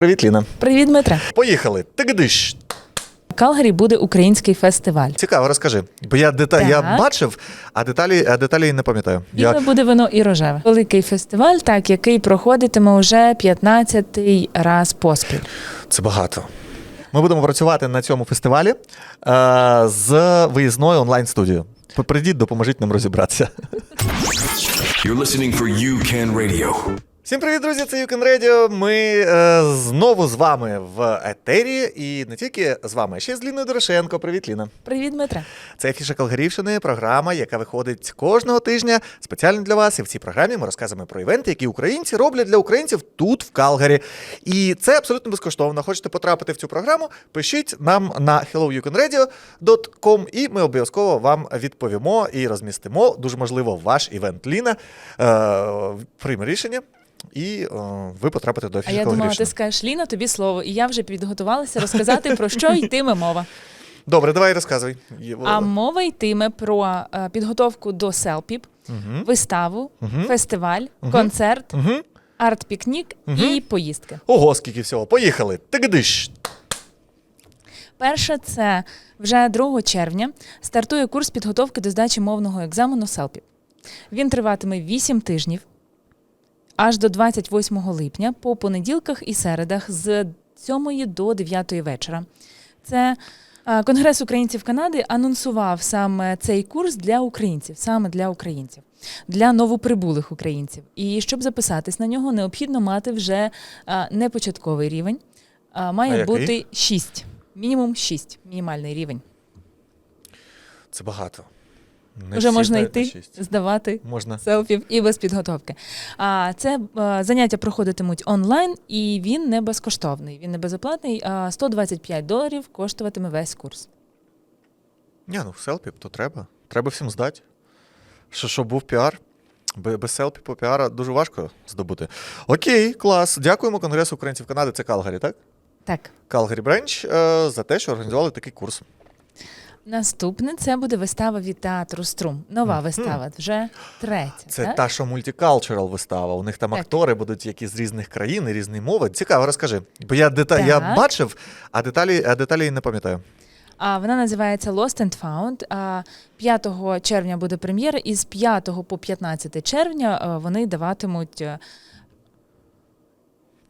Привіт, Ліна. Привіт, Дмитре. Поїхали. Тигдиш. В Калгарі буде український фестиваль. Цікаво, розкажи. Бо я дета... я Так. бачив, а деталі, а деталі не пам'ятаю. Біле Я... буде вино і рожеве. Великий фестиваль, так який проходитиме уже 15-й раз поспіль. Це багато. Ми будемо працювати на цьому фестивалі е, з виїзною онлайн-студією. Прийдіть, допоможіть нам розібратися. You're listening for UCAN Radio. Всім привіт, друзі! Це Юкен Radio. Ми е, знову з вами в етері. І не тільки з вами, а ще з Ліною Дорошенко. Привіт, Ліна. Привіт, Дмитре. Це Фіша Калгарівщини, програма, яка виходить кожного тижня спеціально для вас. І в цій програмі ми розказуємо про івенти, які українці роблять для українців тут, в Калгарі. І це абсолютно безкоштовно. Хочете потрапити в цю програму? Пишіть нам на helloyoucanradio.com і ми обов'язково вам відповімо і розмістимо. Дуже можливо, ваш івент Ліна е, прийме рішення. І е, ви потрапите до А я думала, ти скажеш Ліна, тобі слово. І я вже підготувалася розказати про що йтиме мова. Добре, давай розказуй. А мова йтиме про е, підготовку до селпіп, Мгм. виставу, Мгм. фестиваль, Мгм. концерт, Мгм. арт-пікнік Мгм. і поїздки. Ого, скільки всього. Поїхали. Тигдиш. Перше, це вже 2 червня стартує курс підготовки до здачі мовного екзамену селпіп. Він триватиме 8 тижнів аж до 28 липня по понеділках і середах з 7 до 9 вечора. Це е, Конгрес українців Канади анонсував саме цей курс для українців, саме для українців, для новоприбулих українців. І щоб записатись на нього, необхідно мати вже е, не початковий рівень, а А має який? бути 6. Мінімум 6, мінімальний рівень. Це багато. Не Вже всі можна на йти, шість. здавати Можна. селфів і без підготовки. А це е, заняття проходитимуть онлайн, і він не безкоштовний. Він не безоплатний. А 125 доларів коштуватиме весь курс. Ні, ну селпіп то треба. Треба всім здати. Що, щоб був піар. Бе- Без селпіпу піара дуже важко здобути. Окей, клас. Дякуємо Конгресу українців Канади. Це Калгарі, так? Так, Калгарі Бренч е, за те, що організували такий курс. Наступне це буде вистава від театру Струм. Нова Мгм. вистава, вже третя. Це так? та, що мультикалчурал вистава. У них там Так. актори будуть які з різних країн і різної мови. Цікаво, розкажи. Бо я, дета... я бачив, а деталі, а деталі не пам'ятаю. А вона називається Lost and Found. А 5 червня буде прем'єра, і з 5 по 15 червня е, вони даватимуть е,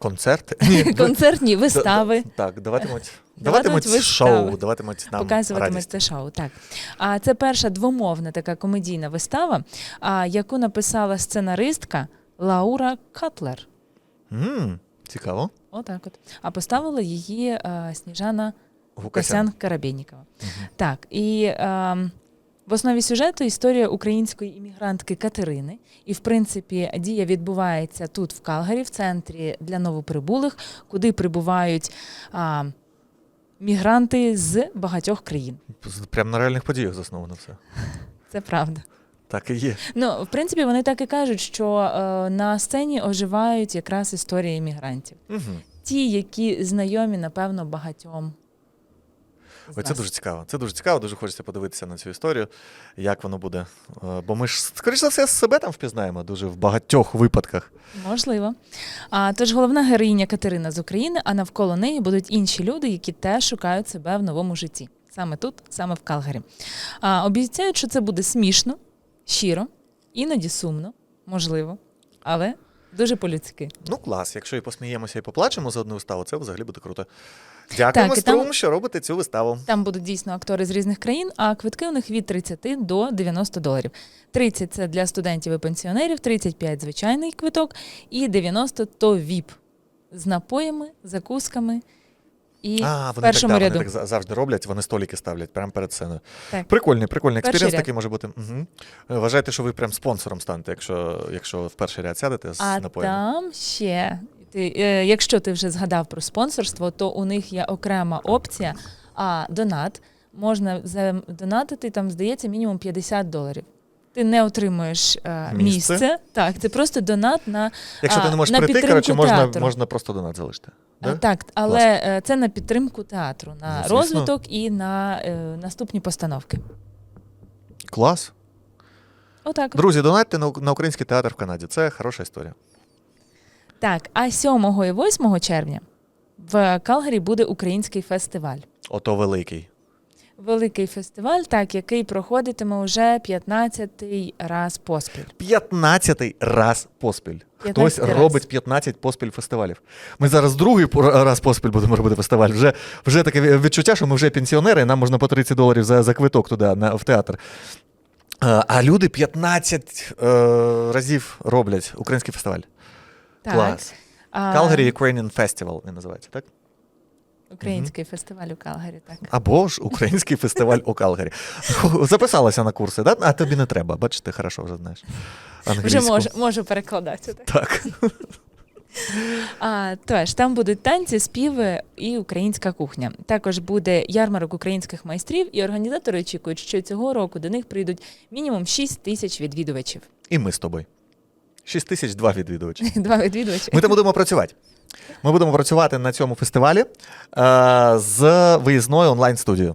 Концерти. Ні, концертні вистави. Так, даватимуть, Даватимуть шоу, даватимуть нам Показуватиме радість. це шоу. Так. А це перша двомовна така комедійна вистава, а, яку написала сценаристка Лаура Катлер. М, Цікаво. Отак от. А поставила її а, Сніжана Гукасян. Карабєнікова. Так. І а, в основі сюжету історія української іммігрантки Катерини. І, в принципі, дія відбувається тут, в Калгарі, в центрі для новоприбулих, куди прибувають а, мігранти з багатьох країн. Прям на реальних подіях засновано все. Це правда. Так і є. Ну, в принципі, вони так і кажуть, що е, на сцені оживають якраз історії іммігрантів. Угу. Ті, які знайомі, напевно, багатьом. Це дуже цікаво. Це дуже цікаво, дуже хочеться подивитися на цю історію, як воно буде. Е, Бо ми ж, скоріш за все, себе там впізнаємо дуже в багатьох випадках. Можливо. А, тож головна героїня Катерина з України, а навколо неї будуть інші люди, які теж шукають себе в новому житті. Саме тут, саме в Калгарі. А, обіцяють, що це буде смішно, щиро, іноді сумно, можливо, але дуже по-людськи. Ну, клас, якщо і посміємося, і поплачемо за одну виставу, це взагалі буде круто. Дякуємо, Так, там- що робите цю виставу. Там будуть дійсно актори з різних країн, а квитки у них від 30 до 90 доларів. 30 – це для студентів і пенсіонерів, 35 – звичайний квиток, і 90 – то ВІП з напоями, закусками і А, в вони першому так, да, ряду. вони так завжди роблять, вони столики ставлять прямо перед сценою. Так. Прикольний, прикольний Перший такий може бути. Угу. Вважайте, що ви прям спонсором станете, якщо, якщо в перший ряд сядете з А напоями. там ще, ти, е, якщо ти вже згадав про спонсорство, то у них є окрема опція, а донат можна задонатити, там, здається, мінімум 50 доларів. Ти не отримуєш е, Місце? місце. Так, це просто донат на Якщо а, ти не можеш прийти, коротше, можна, можна просто донат залишити. Да? Так, але е, це на підтримку театру, на Ну, розвиток і на е, наступні постановки. Клас. Отак. Друзі, донатьте на, на український театр в Канаді. Це хороша історія. Так, а 7 і 8 червня в Калгарі буде український фестиваль. Ото великий. Великий фестиваль, так, який проходитиме вже 15-й раз поспіль. 15 раз поспіль. Хтось раз. робить 15 поспіль фестивалів. Ми зараз другий раз поспіль будемо робити фестиваль. Вже, вже таке відчуття, що ми вже пенсіонери, і нам можна по 30 доларів за, за квиток туди, на, в театр. А люди 15 е, разів роблять український фестиваль. Так. Клас. А, Calgary Ukrainian Festival він називається, так? Український фестиваль у Калгарі, так. Або ж український фестиваль у Калгарі. Записалася на курси, да? а тобі не треба. Бачите, хорошо вже знаєш. Вже можу, можу перекладати. Так. Так. А, тож, там будуть танці, співи і українська кухня. Також буде ярмарок українських майстрів, і організатори очікують, що цього року до них прийдуть мінімум 6 тисяч відвідувачів. І ми з тобою. 6 тисяч два відвідувачі. Два відвідувачі. Ми там будемо працювати. Ми будемо працювати на цьому фестивалі е, з виїзною онлайн-студією.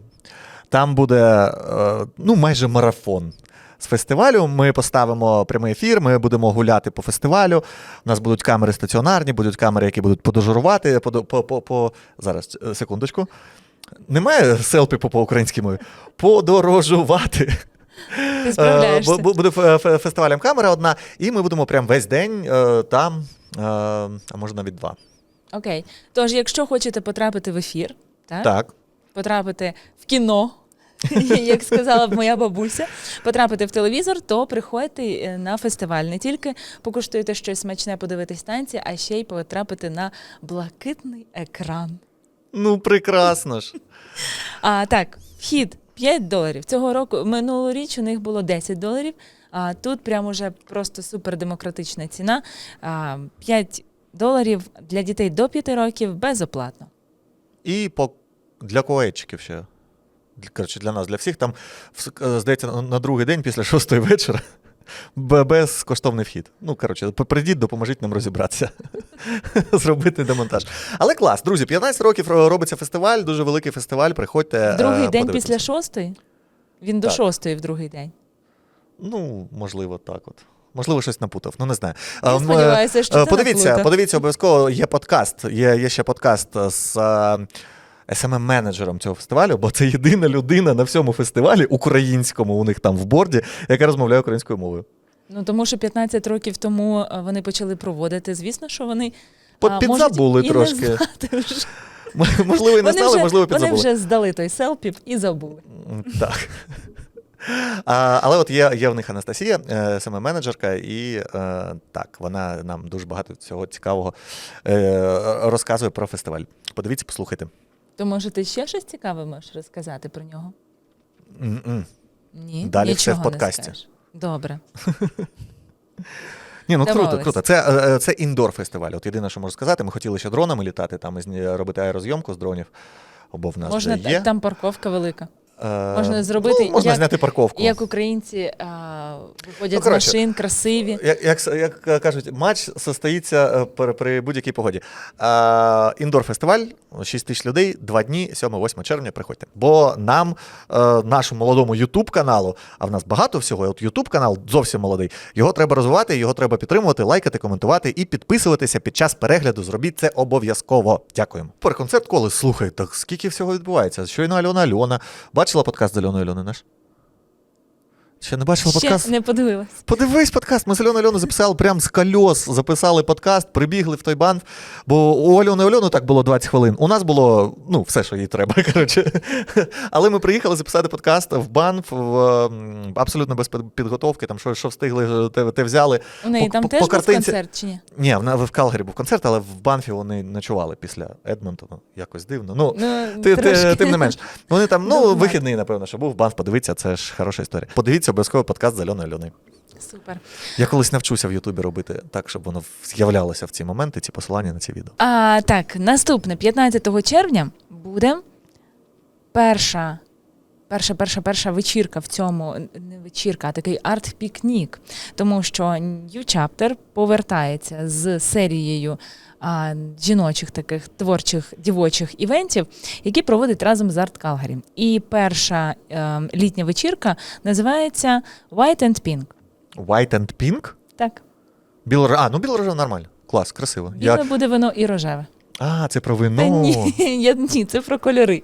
Там буде е, ну, майже марафон. З фестивалю ми поставимо прямий ефір, ми будемо гуляти по фестивалю. У нас будуть камери стаціонарні, будуть камери, які будуть подожурувати. По, по, по, по... Зараз, е, секундочку. Немає селпі по, по українській мові. Подорожувати. Ти Е, справляєшся. Буде фе- фе- фестивалем камера одна, і ми будемо прям весь день е, там, е, а може навіть два. Окей. Тож, якщо хочете потрапити в ефір, так? Так. потрапити в кіно, як сказала б моя бабуся, потрапити в телевізор, то приходьте на фестиваль. Не тільки покуштуєте щось смачне, подивитись танці, а ще й потрапити на блакитний екран. Ну, прекрасно ж. А так, вхід 5 доларів. Цього року минулоріч у них було 10 доларів. А тут прямо вже просто супердемократична ціна. 5 доларів для дітей до 5 років безоплатно. І по... для коечиків ще. Коротше, для нас, для всіх там, е, здається, на другий день після шостої вечора. Безкоштовний вхід. Ну, коротше, прийдіть, допоможіть нам розібратися, зробити демонтаж. Але клас, друзі, 15 років робиться фестиваль, дуже великий фестиваль. Приходьте. В другий е, день після шостої? Він до шостої в другий день. Ну, можливо, так от. Можливо, щось напутав, ну не знаю. Я сподіваюся, що е, подивіться, подивіться обов'язково. Є подкаст. Є, є ще подкаст з smm менеджером цього фестивалю, бо це єдина людина на всьому фестивалі українському, у них там в борді, яка розмовляє українською мовою. Ну тому що 15 років тому е, вони почали проводити. Звісно, що вони підзабули і трошки. Не знати вже. Можливо, і не вже, можливо, вони вже здали той селпіп і забули. Так. А, але от є, є в них Анастасія, е, саме менеджерка, і е, так, вона нам дуже багато цього цікавого е, розказує про фестиваль. Подивіться, послухайте. То може ти ще щось цікаве можеш розказати про нього? М-м. Ні, Далі все в подкасті. Не скажеш. Добре. Ні, ну круто, Домовились. круто. Це, е, це індор фестиваль. От єдине, що можу сказати, ми хотіли ще дронами літати, там робити аерозйомку з дронів. Бо в нас Можна вже є. там парковка велика. Е, можна зробити, ну, можна як- зняти парковку. Як українці а, виходять Ну, з машин, красиві. Як, як, як кажуть, матч состоїться е, при, при будь-якій погоді. А, індор фестиваль, 6 тисяч людей, 2 дні, 7-8 червня, приходьте. Бо нам, е, нашому молодому Ютуб каналу, а в нас багато всього, от Ютуб канал зовсім молодий, його треба розвивати, його треба підтримувати, лайкати, коментувати і підписуватися під час перегляду. Зробіть це обов'язково. Дякуємо. Про концерт коли слухай, так скільки всього відбувається? Щойно Альона Альона. Бачила подкаст з Альоною Альони наш? Ще не бачила Ще подкаст? не подивилась. Подивись подкаст. Ми з Альоною Альоною записали прям з кольос, записали подкаст, прибігли в той банк. Бо у Альони Альону так було 20 хвилин. У нас було ну, все, що їй треба. коротше. Але ми приїхали записати подкаст в банф в, абсолютно без підготовки. Там що, що встигли, те, те взяли. У неї По- там по- теж по був картинці- концерт чи ні? Ні, в, в Калгарі був концерт, але в Банфі вони ночували після Едмонтона. Якось дивно. Ну, Ну, ти, ти, тим не менш. Вони там, ну, вихідний, напевно, що був. Банф, подивіться, це ж хороша історія. Подивіться обов'язково подкаст з Альоною Альоною. Супер. Я колись навчуся в Ютубі робити так, щоб воно з'являлося в ці моменти, ці посилання на ці відео. А, так, наступне 15 червня буде перша. Перша, перша, перша вечірка в цьому не вечірка, а такий арт-пікнік. Тому що New Chapter повертається з серією а, жіночих таких творчих дівочих івентів, які проводить разом з Арт Калгарі. І перша е, літня вечірка називається White and Pink. White and Pink? Так, Біло... А, ну білорожево нормально. Клас, красиво. біле Я, буде вино і рожеве. А, це про вино. Та ні, ні, це про кольори.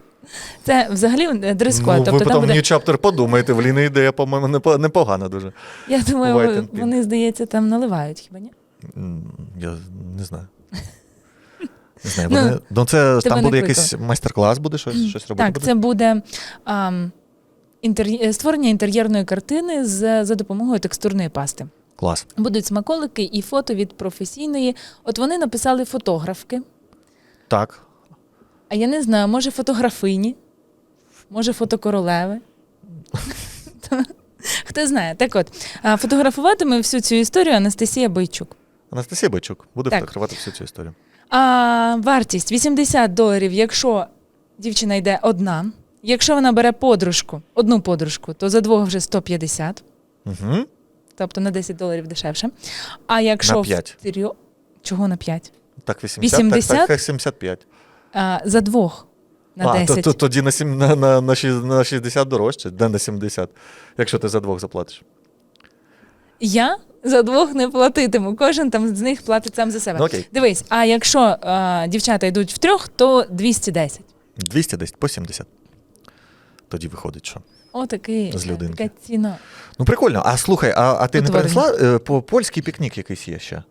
Це взагалі е, дрес-код. Ну, тобто ви потім буде, New Chapter подумаєте, в Ліни ідея, по-моєму, непогана дуже. я думаю, вони, здається, там наливають, хіба ні? Я не знаю. Не знаю, Ну, вони, ну, це там буде якийсь майстер-клас, буде щось, щось робити. Так, буде? це буде ам, інтер'є- е, створення інтер'єрної картини з, за допомогою текстурної пасти. Клас. Будуть смаколики і фото від професійної. От вони написали фотографки, Так. А я не знаю, може фотографині, може фотокоролеви. Хто знає. Так от, фотографуватиме всю цю історію Анастасія Бойчук. Анастасія Бичук буде Так. фотографувати всю цю історію. А, вартість 80 доларів, якщо дівчина йде одна. Якщо вона бере подружку, одну подружку, то за двох вже 150, Угу. тобто на 10 доларів дешевше. А якщо На п'ять. в чого на 5? Так, 80, 80? так, так, 75. А, за двох на а, 10. то, то, тоді на, сім, на, на, на, шість- на 60 дорожче, де на 70, якщо ти за двох заплатиш. Я за двох не платитиму. Кожен там з них платить сам за себе. Ну, окей. Дивись, а якщо а, дівчата йдуть в трьох, то 210. 210 по 70. Тоді виходить, що. Отакий З людинки. така ціна. Ну, прикольно. А слухай, а, а ти не Утворення. принесла е, по польський пікнік якийсь є ще?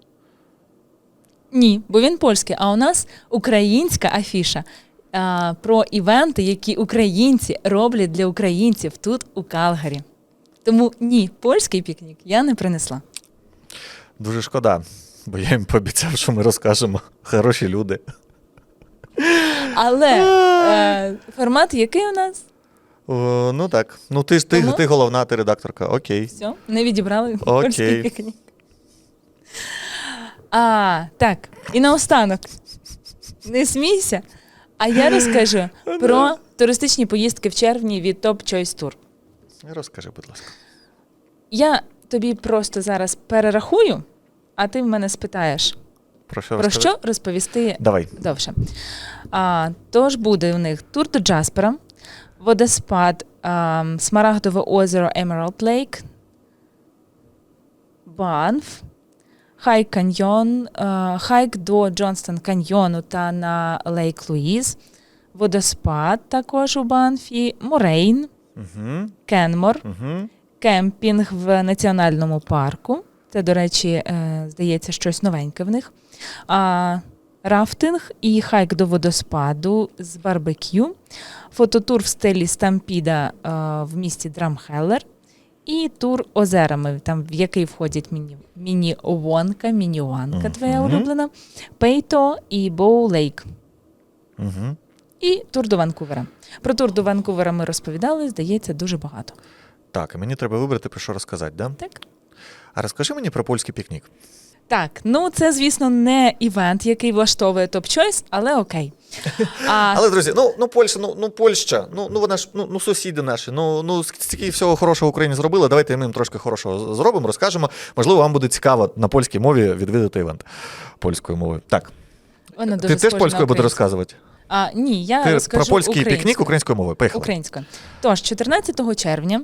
Ні, бо він польський, а у нас українська афіша а, про івенти, які українці роблять для українців тут у Калгарі. Тому ні, польський пікнік я не принесла. Дуже шкода, бо я їм пообіцяв, що ми розкажемо. Хороші люди. Але е, формат який у нас? О, ну так. Ну ти ж ти, Тому- ти головна, ти редакторка. Окей. Все, не відібрали Окей. польський пікнік. А, так, і наостанок. Не смійся. А я розкажу про туристичні поїздки в червні від Top Choice Tour. Розкажи, будь ласка. Я тобі просто зараз перерахую, а ти в мене спитаєш, Про що про що розповісти Давай. довше. А, тож буде у них тур до Джаспера, водоспад, а, Смарагдове озеро Emerald Lake, Банф, Хайк каньйон, хайк до Джонстон каньйону та на Лейк Луїз, водоспад також у Банфі, Морейн, Угу. Кенмор, Угу. кемпінг в національному парку. Це, до речі, е, здається, щось новеньке в них. А, рафтинг і хайк до водоспаду з барбекю, фототур в стилі Стампіда е, в місті Драмхеллер. І тур озерами, там в який входять міні, міні-Овонка, міні-Уанка, твоя улюблена, Пейто і Боу Лейк. Угу. І тур до Ванкувера. Про тур до Ванкувера ми розповідали, здається, дуже багато. Так, і мені треба вибрати, про що розказати, да? Так? А розкажи мені про польський пікнік. Так, ну це, звісно, не івент, який влаштовує Top Choice, але окей. А, Але, друзі, ну, ну Польща, ну, ну Польща, ну, ну вона ж ну, ну сусіди наші. Ну, ну стільки всього хорошого Україні зробили. Давайте ми їм трошки хорошого зробимо, розкажемо. Можливо, вам буде цікаво на польській мові відвідати івент польською мовою. Так, вона ти теж польською будеш розказувати? А, ні, я Ти розкажу про польський українською. пікнік українською мовою. Поїхали. Українською. Тож, 14 червня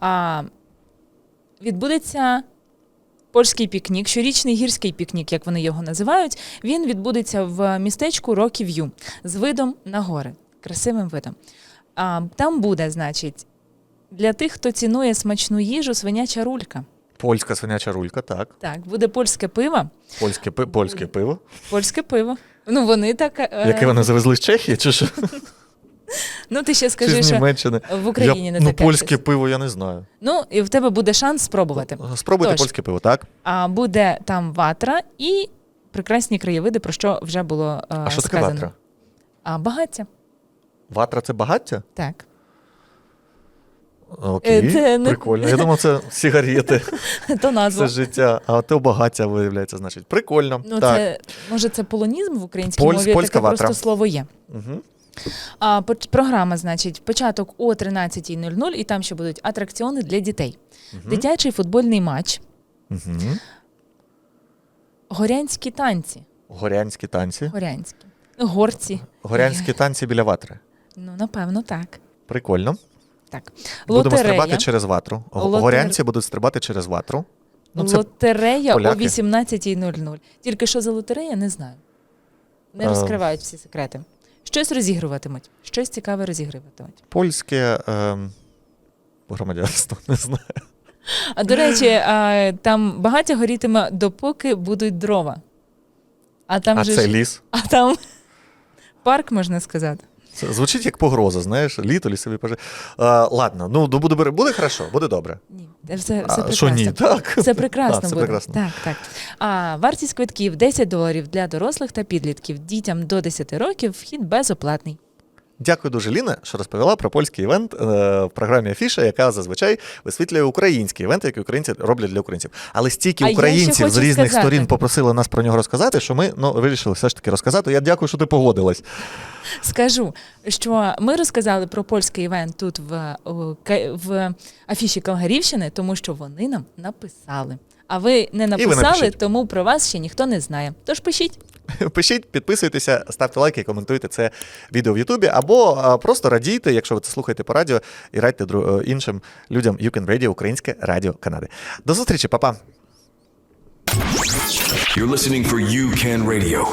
а, відбудеться польський пікнік, щорічний гірський пікнік, як вони його називають. Він відбудеться в містечку Років'ю з видом на гори, красивим видом. А, там буде, значить, для тих, хто цінує смачну їжу, свиняча рулька. Польська свиняча рулька, так. Так, буде польське пиво. Польське, пи- польське пиво. Польське пиво. Ну, вони так. е, Яке вони завезли з Чехії, чи що? Ну, ти ще Чи скажи, з що Німеччини? в Україні я, не Ну, таке. польське щось. пиво, я не знаю. Ну, і в тебе буде шанс спробувати. Спробуйте Тож. польське пиво, так? А буде там ватра і прекрасні краєвиди, про що вже було е, А що таке сказано. ватра? А багаття. Ватра це багаття? Так. Окей, Е, це не- прикольно. Я думав, це сигарети, То назва. це життя, а то багаття виявляється, значить. Прикольно. Ну, так. це може це полонізм в українській Польсь- мові, польська таке ватра. просто слово є. Угу. А програма, значить, початок о 13.00, і там ще будуть атракціони для дітей. Дитячий футбольний матч, Угу. горянські танці. Горянські танці. Горянські. Горці. Горянські танці біля ватри. Ну, напевно, так. Прикольно. Так. Будемо Лотерея. стрибати через ватру. Лотер- Горянці будуть стрибати через ватру. Ну, це лотерея поляки. о 18.00. Тільки що за лотерея, не знаю. Не Е. розкривають всі секрети. Щось розігруватимуть, щось цікаве розігруватимуть. Польське е, громадянство, не знаю. А до речі, а, там багаття горітиме, допоки будуть дрова. А там а же це ж, ліс. а там парк, можна сказати. Це звучить як погроза, знаєш, літо, лісові пожежі. Е, ладно, ну буде, буде, буде хорошо, буде добре. Ні, все, все А, прекрасно. що ні? Так. Все прекрасно А, все буде. прекрасно. Так, так. А вартість квитків 10 доларів для дорослих та підлітків. Дітям до 10 років вхід безоплатний. Дякую дуже, Ліна, що розповіла про польський івент е, в програмі Афіша, яка зазвичай висвітлює українські івенти, які українці роблять для українців. Але стільки А українців з різних сказати. сторін попросили нас про нього розказати, що ми ну, вирішили все ж таки розказати. Я дякую, що ти погодилась. Скажу, що ми розказали про польський івент тут в, в афіші Калгарівщини, тому що вони нам написали. А ви не написали, тому про вас ще ніхто не знає. Тож пишіть. Пишіть, підписуйтеся, ставте лайки, коментуйте це відео в Ютубі, або просто радійте, якщо ви це слухаєте по радіо, і радьте е, іншим людям You Can Radio, Українське Радіо Канади. До зустрічі, па-па! You're listening for You Can Radio.